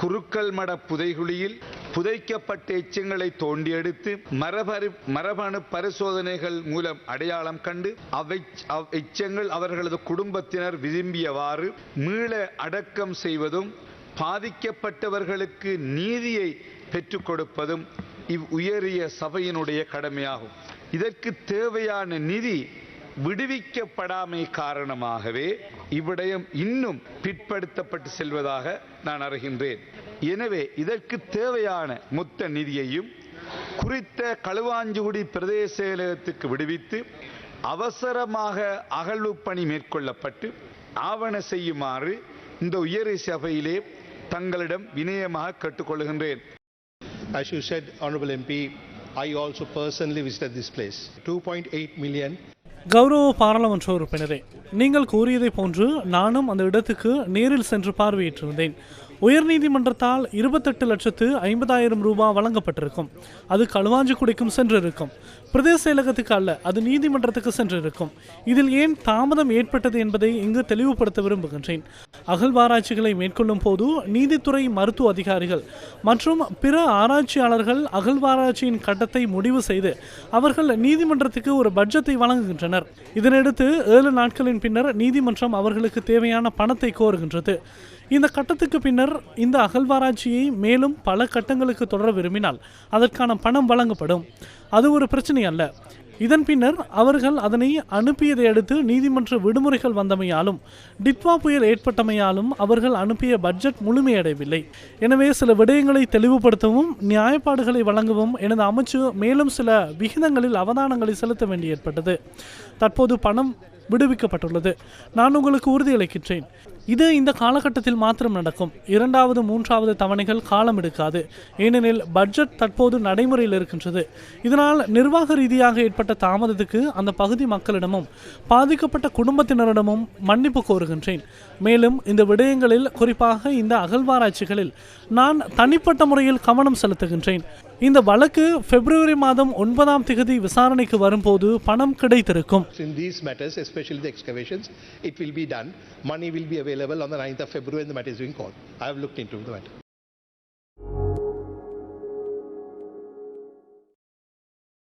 குருக்கள் மட புதைகுழியில் புதைக்கப்பட்ட எச்சங்களை தோண்டியெடுத்து மரபரு மரபணு பரிசோதனைகள் மூலம் அடையாளம் கண்டு அவை அவ் எச்சங்கள் அவர்களது குடும்பத்தினர் விரும்பியவாறு மீள அடக்கம் செய்வதும் பாதிக்கப்பட்டவர்களுக்கு நீதியை பெற்றுக் கொடுப்பதும் இவ் உயரிய சபையினுடைய கடமையாகும். இதற்கு தேவையான நிதி விடுவிக்கப்படாமை காரணமாகவே இவ்விடயம் இன்னும் பிற்படுத்தப்பட்டு செல்வதாக நான் அறிகின்றேன் எனவே இதற்கு தேவையான மொத்த நிதியையும் குறித்த களுவாஞ்சுகுடி பிரதேச செயலகத்துக்கு விடுவித்து அவசரமாக அகழ்வு பணி மேற்கொள்ளப்பட்டு ஆவண செய்யுமாறு இந்த உயர் சபையிலே தங்களிடம் வினயமாக கேட்டுக்கொள்கின்றேன் As you said, Honorable MP, I also personally visited this place. 2.8 million கௌரவ பாராளுமன்ற உறுப்பினரே நீங்கள் கூறியதை போன்று நானும் அந்த இடத்துக்கு நேரில் சென்று பார்வையிட்டிருந்தேன். உயர்நீதிமன்றத்தால் இருபத்தெட்டு லட்சத்து ஐம்பதாயிரம் ரூபாய் வழங்கப்பட்டிருக்கும். அது களுவாஞ்சிக்குடிக்கும் சென்றிருக்கும். பிரதேச செயலகத்துக்கு அல்ல அது நீதிமன்றத்துக்கு சென்றிருக்கும். இதில் ஏன் தாமதம் ஏற்பட்டது என்பதை இங்கு தெளிவுபடுத்த விரும்புகின்றேன். அகழ்வாராய்ச்சிகளை மேற்கொள்ளும் போது நீதித்துறை மருத்துவ அதிகாரிகள் மற்றும் பிற ஆராய்ச்சியாளர்கள் அகழ்வாராய்ச்சியின் கட்டத்தை முடிவு செய்து அவர்கள் நீதிமன்றத்துக்கு ஒரு பட்ஜெட்டை வழங்குகின்றனர். இதனையடுத்து ஏழு நாட்களின் பின்னர் நீதிமன்றம் அவர்களுக்கு தேவையான பணத்தை கோருகின்றது. இந்த கட்டத்துக்கு பின்னர் இந்த அகழ்வாராய்ச்சியை மேலும் பல கட்டங்களுக்கு தொடர விரும்பினால் அதற்கான பணம் வழங்கப்படும். அது ஒரு பிரச்சனை அல்ல. இதன் பின்னர் அவர்கள் அதனை அனுப்பியதை அடுத்து நீதிமன்ற விடுமுறைகள் வந்தமையாலும் டித்வா புயல் ஏற்பட்டமையாலும் அவர்கள் அனுப்பிய பட்ஜெட் முழுமையடையவில்லை. எனவே சில விடயங்களை தெளிவுபடுத்தவும் நியாயப்பாடுகளை வழங்கவும் எனது அமைச்சு மேலும் சில விகிதங்களில் அவதானங்களை செலுத்த வேண்டி ஏற்பட்டது. தற்போது பணம் விடுவிக்கப்பட்டுள்ளது. நான் உங்களுக்கு உறுதியளிக்கின்றேன் இது இந்த காலகட்டத்தில் மாத்திரம் நடக்கும். இரண்டாவது மூன்றாவது தவணைகள் காலம் எடுக்காது. ஏனெனில் பட்ஜெட் தற்போது நடைமுறையில் இருக்கின்றது. இதனால் நிர்வாக ரீதியாக ஏற்பட்ட தாமதத்துக்கு அந்த பகுதி மக்களிடமும் பாதிக்கப்பட்ட குடும்பத்தினரிடமும் மன்னிப்பு கோருகின்றேன். மேலும் இந்த விடயங்களில் குறிப்பாக இந்த அகழ்வாராய்ச்சிகளில் நான் தனிப்பட்ட முறையில் கவனம் செலுத்துகின்றேன். இந்த வழக்கு பிப்ரவரி மாதம் ஒன்பதாம் திகதி விசாரணைக்கு வரும்போது பணம் கிடைத்திருக்கும் in these matters, especially the excavations, it will be done. Money will be available on the 9th of February when the matter is being called. I have looked into the matter.